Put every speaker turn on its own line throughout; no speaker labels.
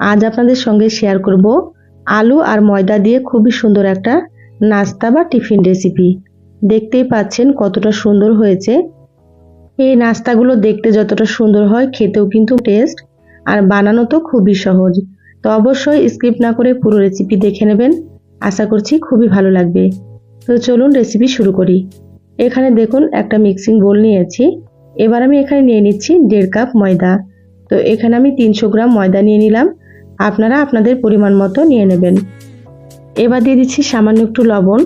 আজ আপনাদের সঙ্গে শেয়ার করব আলু আর ময়দা দিয়ে খুবই সুন্দর একটা নাস্তা বা টিফিন রেসিপি দেখতেই পাচ্ছেন কতটা সুন্দর হয়েছে। এই নাস্তাগুলো দেখতে যতটা সুন্দর হয়, খেতেও কিন্তু টেস্ট আর বানানো তো খুবই সহজ। তো অবশ্যই স্কিপ না করে পুরো রেসিপি দেখে নেবেন। আশা করছি খুবই ভালো লাগবে। তো চলুন রেসিপি শুরু করি। এখানে দেখুন একটা মিক্সিং বোল নিয়েছি। এবার আমি এখানে নিয়ে নিচ্ছি দেড় কাপ ময়দা। তো এখানে আমি তিনশো গ্রাম ময়দা নিয়ে নিলাম। আপনারা আপনাদের পরিমাণ মতো নিয়ে নেবেন। এবার দিয়ে দিচ্ছি সামান্য একটু লবণ।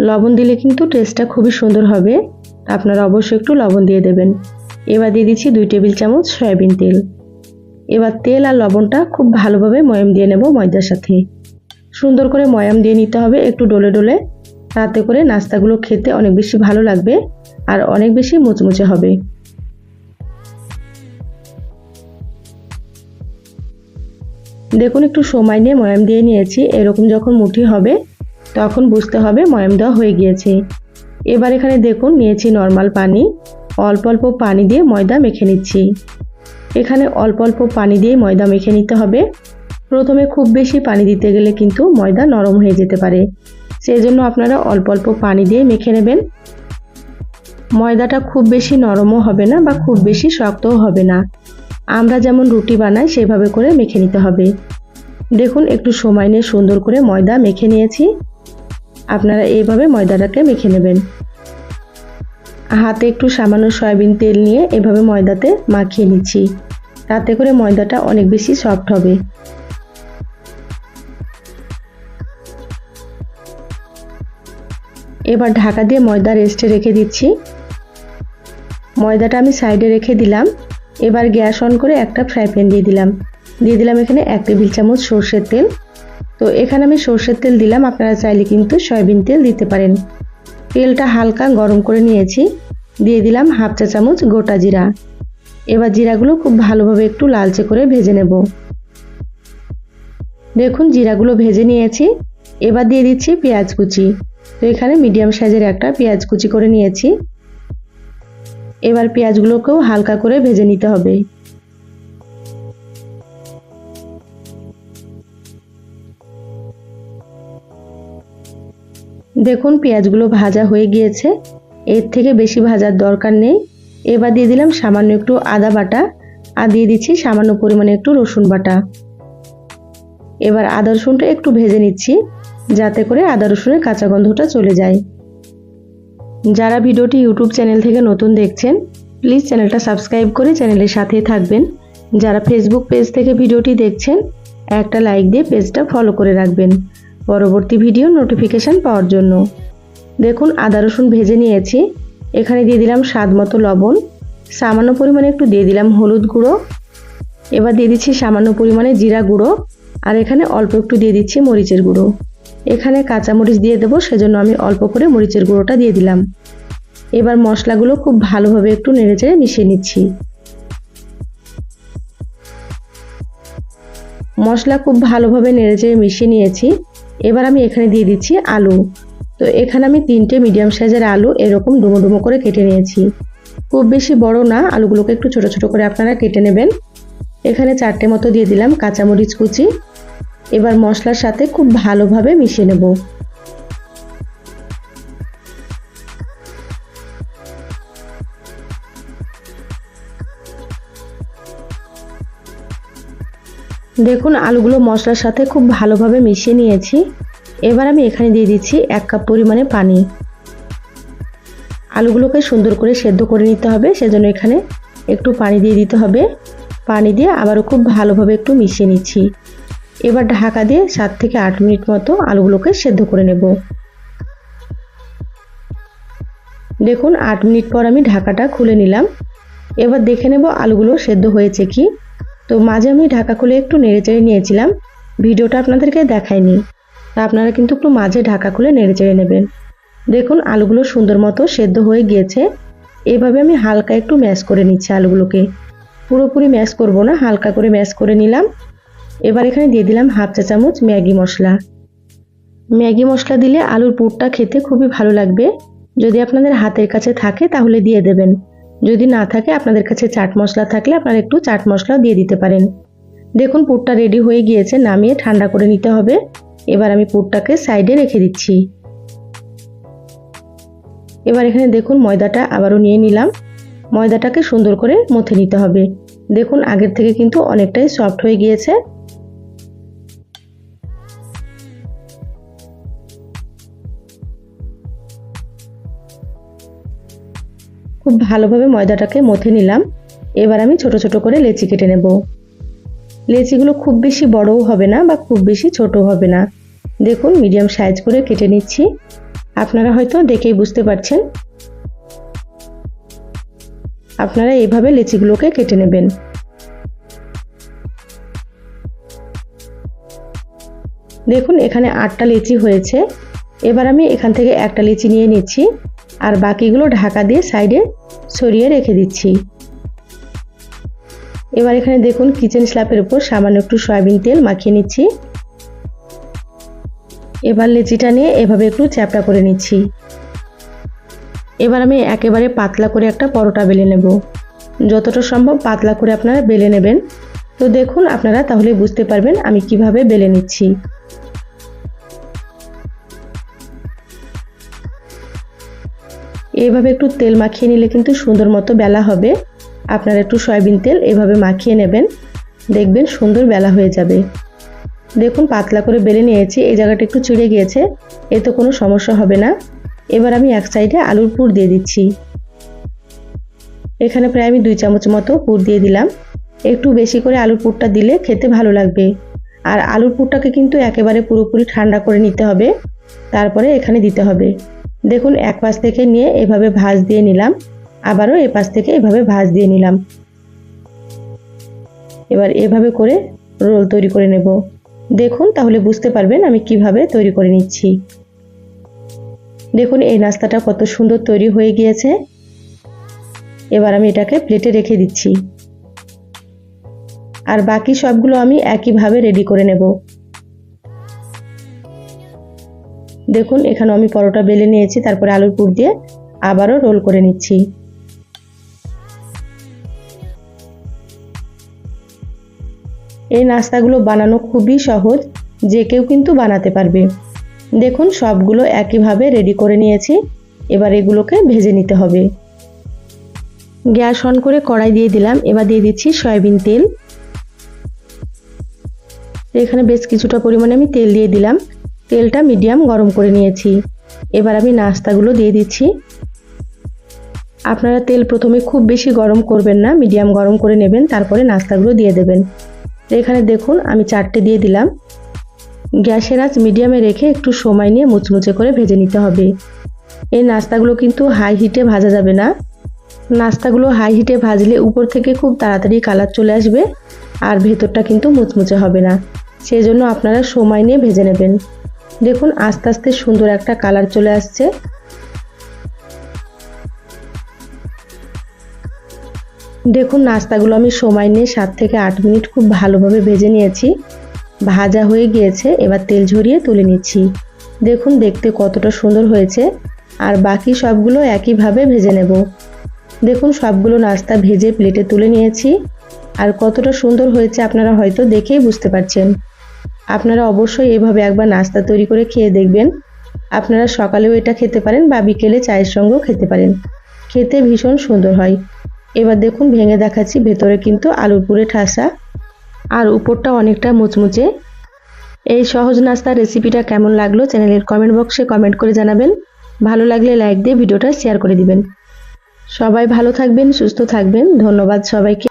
লবণ দিলে কিন্তু টেস্টটা খুবই সুন্দর হবে। আপনারা অবশ্যই একটু লবণ দিয়ে দেবেন। এবার দিয়ে দিচ্ছি দুই টেবিল চামচ সয়াবিন তেল। এবার তেল আর লবণটা খুব ভালোভাবে ময়াম দিয়ে নেব ময়দার সাথে। সুন্দর করে ময়াম দিয়ে নিতে হবে একটু ডলে ডলে। তাতে করে নাস্তাগুলো খেতে অনেক বেশি ভালো লাগবে আর অনেক বেশি মুচমুচে হবে। দেখুন, একটু সময় নিয়ে ময়াম দিয়ে নিয়েছি। এরকম যখন মুঠি হবে, তখন বুঝতে হবে ময়াম দেওয়া হয়ে গিয়েছে। এবার এখানে দেখুন, নিয়েছি নর্মাল পানি। অল্প অল্প পানি দিয়ে ময়দা মেখে নিচ্ছি। এখানে অল্প অল্প পানি দিয়ে ময়দা মেখে নিতে হবে। প্রথমে খুব বেশি পানি দিতে গেলে কিন্তু ময়দা নরম হয়ে যেতে পারে। সেই জন্য আপনারা অল্প অল্প পানি দিয়ে মেখে নেবেন। ময়দাটা খুব বেশি নরমও হবে না বা খুব বেশি শক্তও হবে না। আমরা যেমন রুটি বানাই, সেভাবে করে মেখে নিতে হবে। দেখুন, একটু সময় নিয়ে সুন্দর করে ময়দা মেখে নিয়েছি। আপনারা এইভাবে ময়দাটাকে মেখে নেবেন। হাতে একটু সামান্য সয়াবিন তেল নিয়ে এভাবে ময়দাতে মাখিয়ে নিচ্ছি। তাতে করে ময়দাটা অনেক বেশি সফট হবে। এবার ঢাকা দিয়ে ময়দা রেস্টে রেখে দিচ্ছি। ময়দাটা আমি সাইডে রেখে দিলাম। এবার গ্যাস অন করে একটা ফ্রাই প্যান দিয়ে দিলাম। দিয়ে দিলাম এখানে এক টেবিল চামচ সর্ষের তেল। তো এখানে আমি সর্ষের তেল দিলাম, আপনারা চাইলে কিন্তু সয়াবিন তেল দিতে পারেন। তেলটা হালকা গরম করে নিয়েছি। দিয়ে দিলাম হাফ চা চামচ গোটা জিরা। এবার জিরাগুলো খুব ভালোভাবে একটু লালচে করে ভেজে নেব। দেখুন, জিরাগুলো ভেজে নিয়েছি। এবার দিয়ে দিচ্ছি পেঁয়াজ কুচি। তো এখানে মিডিয়াম সাইজের একটা পেঁয়াজ কুচি করে নিয়েছি। এবার পেঁয়াজগুলোকেও হালকা করে ভেজে নিতে হবে। দেখুন, পেঁয়াজগুলো ভাজা হয়ে গিয়েছে। এর থেকে বেশি ভাজার দরকার নেই। এবার দিয়ে দিলাম সামান্য একটু আদা বাটা আর দিয়ে দিচ্ছি সামান্য পরিমাণে একটু রসুন বাটা। এবার আদা রসুনটা একটু ভেজে নিচ্ছি, যাতে করে আদা রসুনের কাঁচা গন্ধটা চলে যায়। যারা ভিডিওটি ইউটিউব চ্যানেল থেকে নতুন দেখছেন প্লিজ চ্যানেলটা সাবস্ক্রাইব করে চ্যানেলের সাথেই থাকবেন। যারা ফেসবুক পেজ থেকে ভিডিওটি দেখছেন, একটা লাইক দিয়ে পেজটা ফলো করে রাখবেন, পরবর্তী ভিডিও নোটিফিকেশান পাওয়ার জন্য। দেখুন, আদা রসুন ভেজে নিয়েছি। এখানে দিয়ে দিলাম স্বাদ মতো লবণ। সামান্য পরিমাণে একটু দিয়ে দিলাম হলুদ গুঁড়ো। এবার দিয়ে দিচ্ছি সামান্য পরিমাণে জিরা গুঁড়ো। আর এখানে অল্প একটু দিয়ে দিচ্ছি মরিচের গুঁড়ো। এখানে কাঁচা মরিচ দিয়ে দেবো, সেজন্য আমি অল্প করে মরিচের গুঁড়োটা দিয়ে দিলাম। এবার মশলাগুলো খুব ভালোভাবে একটু নেড়েচেড়ে মিশিয়ে নিচ্ছি। মশলা খুব ভালোভাবে নেড়েচেড়ে মিশিয়ে নিয়েছি। এবার আমি এখানে দিয়ে দিচ্ছি আলু। তো এখানে আমি তিনটে মিডিয়াম সাইজের আলু এরকম ডুমো ডুমো করে কেটে নিয়েছি। খুব বেশি বড় না, আলুগুলোকে একটু ছোট ছোট করে আপনারা কেটে নেবেন। এখানে চারটে মতো দিয়ে দিলাম কাঁচামরিচ কুচি। এবার মশলার সাথে খুব ভালোভাবে মিশিয়ে নেব। দেখুন, আলুগুলো মশলার সাথে খুব ভালোভাবে মিশিয়ে নিয়েছি। এবার আমি এখানে দিয়ে দিচ্ছি এক কাপ পরিমাণে পানি। আলুগুলোকে সুন্দর করে সেদ্ধ করে নিতে হবে, সেজন্য এখানে একটু পানি দিয়ে দিতে হবে। পানি দিয়ে আবারও খুব ভালোভাবে একটু মিশিয়ে নিচ্ছি। এবার ঢাকা দিয়ে সাত থেকে আট মিনিট মতো আলুগুলোকে সেদ্ধ করে নেব। দেখুন, আট মিনিট পর আমি ঢাকাটা খুলে নিলাম। এবার দেখে নেব আলুগুলো সেদ্ধ হয়েছে কি। তো মাঝে আমি ঢাকা খুলে একটু নেড়েচেড়ে নিয়েছিলাম। ভিডিওটা আপনাদেরকে দেখায়নি। তা আপনারা কিন্তু একটু মাঝে ঢাকা খুলে নেড়েচেড়ে নেবেন। দেখুন, আলুগুলো সুন্দর মতো সেদ্ধ হয়ে গিয়েছে। এভাবে আমি হালকা একটু ম্যাশ করে নিচ্ছি আলুগুলোকে। পুরোপুরি ম্যাশ করব না, হালকা করে ম্যাশ করে নিলাম। এবার এখানে দিয়ে দিলাম হাফ চা চামচ ম্যাগি মশলা। ম্যাগি মশলা দিলে আলুর পুরটা খেতে খুবই ভালো লাগবে। যদি আপনাদের হাতের কাছে থাকে তাহলে দিয়ে দেবেন। যদি না থাকে আপনাদের কাছে চাট মশলা থাকলে আপনারা একটু চাট মশলাও দিয়ে দিতে পারেন। দেখুন পুরটা রেডি হয়ে গিয়েছে, নামিয়ে ঠান্ডা করে নিতে হবে। এবার আমি পুরটাকে সাইডে রেখে দিচ্ছি। এবার এখানে দেখুন ময়দাটা আবারও নিয়ে নিলাম। ময়দাটাকে সুন্দর করে মথে নিতে হবে। দেখুন, আগের থেকে কিন্তু অনেকটাই সফট হয়ে গিয়েছে। খুব ভালোভাবে ময়দাটাকে মথে নিলাম। এবার আমি ছোট ছোট করে লেচি কেটে নেব। লেচিগুলো খুব বেশি বড়ও হবে না বা খুব বেশি ছোট হবে না। দেখুন মিডিয়াম সাইজ করে কেটে নিচ্ছি। আপনারা হয়তো দেখেই বুঝতে পারছেন আপনারা এইভাবে লেচিগুলোকে কেটে নেবেন। দেখুন, এখানে আটটা লেচি হয়েছে। এবার আমি এখান থেকে একটা লেচি নিয়ে নিচ্ছি আর বাকিগুলো ঢাকা দিয়ে সাইডে সরিয়ে রেখে দিচ্ছি। এবার এখানে দেখুন কিচেন স্ল্যাপের উপর সামান্য একটু সয়াবিন তেল মাখিয়ে নিচ্ছি। এবার লেচিটা নিয়ে এভাবে একটু চ্যাপটা করে নিচ্ছি। এবার আমি একেবারে পাতলা করে একটা পরোটা বেলে নেব। যতটা সম্ভব পাতলা করে আপনারা বেলে নেবেন। তো দেখুন আপনারা তাহলে বুঝতে পারবেন আমি কীভাবে বেলে নিচ্ছি। এইভাবে একটু তেল মাখিয়ে নিলে কিন্তু সুন্দর মতো বেলা হবে। আপনারা একটু সয়াবিন তেল এভাবে মাখিয়ে নেবেন। দেখবেন সুন্দর বেলা হয়ে যাবে। দেখুন পাতলা করে বেলে নিয়েছি, এই জায়গাটা একটু চিড়ে গিয়েছে, এতে কোনো সমস্যা হবে না। এবার আমি এক সাইডে আলুর পুর দিয়ে দিচ্ছি। এখানে প্রায় আমি দুই চামচ মতো পুর দিয়ে দিলাম। একটু বেশি করে আলুর পুরটা দিলে খেতে ভালো লাগবে। আর আলুর পুরটাকে কিন্তু একেবারে পুরোপুরি ঠান্ডা করে নিতে হবে। তারপরে এখানে দিতে হবে। দেখুন, এক পাশ থেকে নিয়ে এভাবে ভাজ দিয়ে নিলাম। আবারও এ পাশ থেকে এভাবে ভাজ দিয়ে নিলাম। এবার এভাবে করে রোল তৈরি করে নেব। দেখুন, তাহলে বুঝতে পারবেন আমি কীভাবে তৈরি করে নিচ্ছি। দেখুন, এই নাস্তাটা কত সুন্দর তৈরি হয়ে গিয়েছে। এবার আমি এটাকে প্লেটে রেখে দিচ্ছি। আর বাকি সবগুলো আমি একইভাবে রেডি করে নেব। দেখুন, এখানে আমি পরোটা বেলে নিয়েছি, তারপরে আলুর পুর দিয়ে আবারও রোল করে নিচ্ছি। এই নাস্তাগুলো বানানো খুবই সহজ, যে কেউ কিন্তু বানাতে পারবে। দেখুন, সবগুলো একইভাবে রেডি করে নিয়েছি। এবার এগুলোকে ভেজে নিতে হবে। গ্যাস অন করে কড়াই দিয়ে দিলাম। এবার দিয়ে দিচ্ছি সয়াবিন তেল। এখানে বেশ কিছুটা পরিমাণে আমি তেল দিয়ে দিলাম। তেলটা মিডিয়াম গরম করে নিয়েছি। এবার আমি নাস্তাগুলো দিয়ে দিচ্ছি। আপনারা তেল প্রথমে খুব বেশি গরম করবেন না, মিডিয়াম গরম করে নেবেন, তারপরে নাস্তাগুলো দিয়ে দেবেন। এখানে দেখুন, আমি চারটে দিয়ে দিলাম। গ্যাসের আঁচ মিডিয়ামে রেখে একটু সময় নিয়ে মুচমুচে করে ভেজে নিতে হবে। এই নাস্তাগুলো কিন্তু হাই হিটে ভাজা যাবে না। নাস্তাগুলো হাই হিটে ভাজলে উপর থেকে খুব তাড়াতাড়ি কালার চলে আসবে আর ভেতরটা কিন্তু মুচমুচে হবে না। সেই জন্য আপনারা সময় নিয়ে ভেজে নেবেন। দেখুন আস্তে আস্তে সুন্দর একটা কালার চলে আসছে। দেখুন নাস্তাগুলো আমি সময় নিয়ে সাত থেকে আট মিনিট খুব ভালোভাবে ভেজে নিয়েছি। ভাজা হয়ে গিয়েছে, এবার তেল ঝরিয়ে তুলে নিচ্ছি। দেখুন, দেখতে কতটা সুন্দর হয়েছে। আর বাকি সবগুলো একইভাবে ভেজে নেব। দেখুন, সবগুলো নাস্তা ভেজে প্লেটে তুলে নিয়েছি। আর কতটা সুন্দর হয়েছে আপনারা হয়তো দেখেই বুঝতে পারছেন। আপনারা অবশ্যই এভাবে একবার নাস্তা তৈরি করে খেয়ে দেখবেন। আপনারা সকালেও এটা খেতে পারেন বা বিকেলে চায়ের সঙ্গেও খেতে পারেন। খেতে ভীষণ সুন্দর হয়। এবার দেখুন, ভেঙে দেখাচ্ছি ভেতরে কিন্তু আলুর পুরে ঠাসা। আর উপরটা অনেকটা মুচমুচে। এই সহজ নাস্তার রেসিপিটা কেমন লাগল চ্যানেলের কমেন্ট বক্সে কমেন্ট করে জানাবেন। ভালো লাগলে লাইক দিয়ে ভিডিওটা শেয়ার করে দিবেন। সবাই ভালো থাকবেন, সুস্থ থাকবেন। ধন্যবাদ সবাইকে।